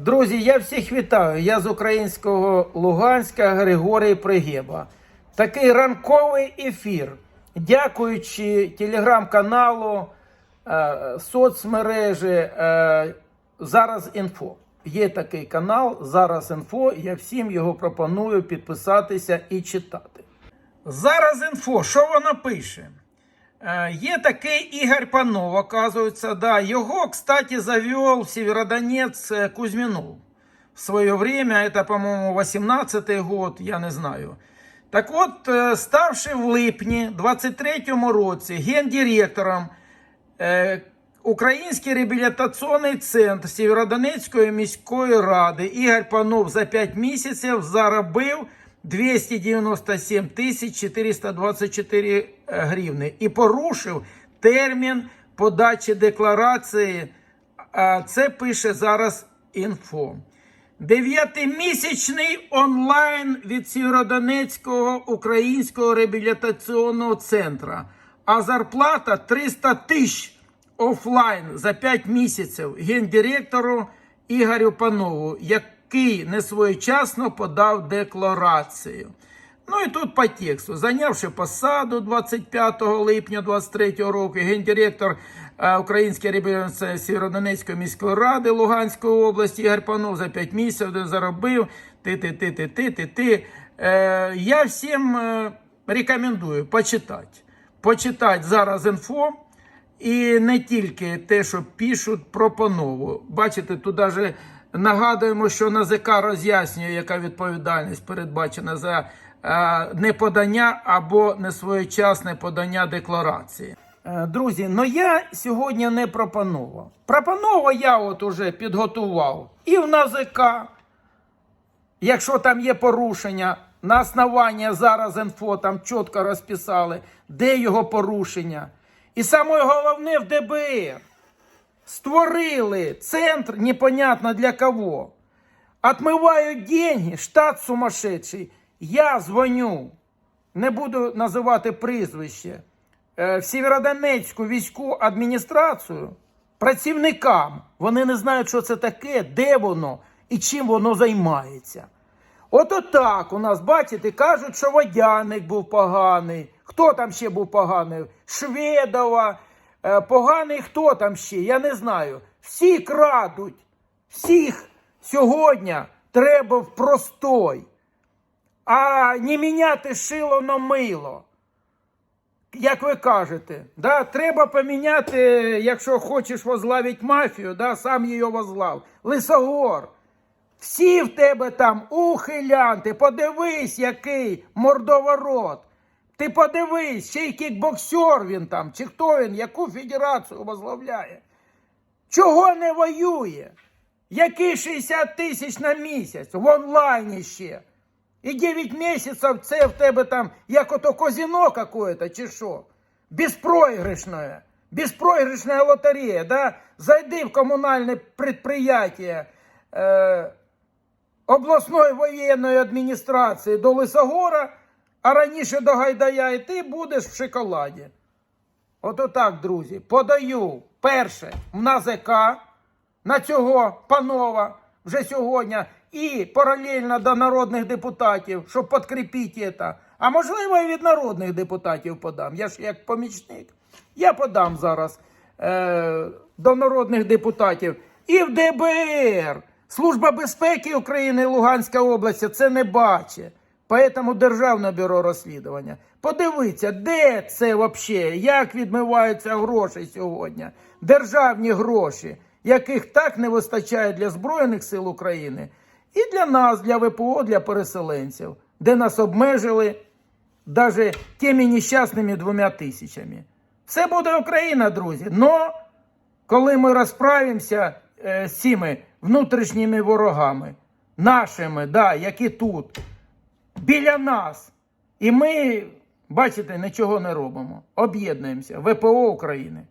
Друзі, я всіх вітаю. Я з українського Луганська Григорій Пригеба. Такий ранковий ефір. Дякуючи телеграм-каналу, е, соцмережі е, Зараз інфо. Є такий канал Зараз інфо. Я всім його пропоную підписатися і читати. Зараз інфо, що вона пише? Е, Є такий Ігор Панов, оказується, да. Його, кстати, завел в Северодонец э, Кузьминов. В свое время, это, по-моему, 18-й год, я не знаю. Так от, е, ставши в липні 23-му році гендиректором е, Український реабілітаційний центр Сєвєродонецької міської ради Ігор Панов за 5 місяців заробив 297 тисяч 424 гривни і порушив термін подачі декларації. Це пише зараз інфо. Дев'ятимісячний онлайн від Сєвєродонецького українського реабілітаційного центру, а зарплата 300 тисяч офлайн за 5 місяців гендиректору Ігорю Панову, який несвоєчасно подав декларацію. Ну і тут по тексту. Зайнявши посаду 25 липня 23 року, гендиректор е, Української реабілітації Сєвєродонецької міської ради Луганської області Ігор Панов за 5 місяців заробив ти ти ти ти ти ти ти Е, Я всім е, рекомендую почитати. Почитати зараз інфо. І не тільки те, що пишуть про панову. Бачите, тут навіть нагадуємо, що НАЗК роз'яснює, яка відповідальність передбачена за е, неподання або несвоєчасне подання декларації. Е, Друзі, ну я сьогодні не про панова. Я от уже підготував і в НАЗК, якщо там є порушення, на основанні зараз інфо там чітко розписали, де його порушення. І саме головне в ДБР. Створили центр непонятно для кого. Отмывают деньги, штат сумасшедший. Я дзвоню, не буду називати прізвище, е, в Сєвєродонецьку військову адміністрацію працівникам. Вони не знають, що це таке, де воно і чим воно займається. От отак у нас, бачите, кажуть, що водяник був поганий. Хто там ще був поганий? Шведова, поганий хто там ще? Я не знаю. Всі крадуть. Всіх сьогодні треба в простой. А не міняти шило на мило. Як ви кажете, да, треба поміняти, якщо хочеш возглавити мафію, да, сам її возглав. Лисогор. Всі в тебе там ухилянти, подивись, який мордоворот. Ти подивись, ще й кікбоксер він там, чи хто він, яку федерацію возглавляє. Чого не воює? Які 60 тисяч на місяць в онлайні ще. І 9 місяців це в тебе там, як ото казино какое-то, чи що? Безпроигрышное. Безпроигрышная лотерея, да? Зайди в комунальне предприятие е, обласної воєнної адміністрації до Лисогора, а раніше до Гайдая, і ти будеш в шоколаді. От отак, друзі, подаю перше в НАЗК на цього панова вже сьогодні і паралельно до народних депутатів, щоб підкріпити це. А можливо, і від народних депутатів подам. Я ж як помічник. Я подам зараз е, до народних депутатів і в ДБР. Служба безпеки України Луганська область це не бачить. Поэтому Державне бюро розслідування. Подивіться, де це взагалі, як відмиваються гроші сьогодні. Державні гроші, яких так не вистачає для Збройних сил України і для нас, для ВПО, для переселенців, де нас обмежили навіть тими нещасними двома тисячами. Все буде Україна, друзі. Но коли ми розправимося е, з цими внутрішніми ворогами, нашими, да, які тут, біля нас, і ми, бачите, нічого не робимо. Об'єднуємося. ВПО України.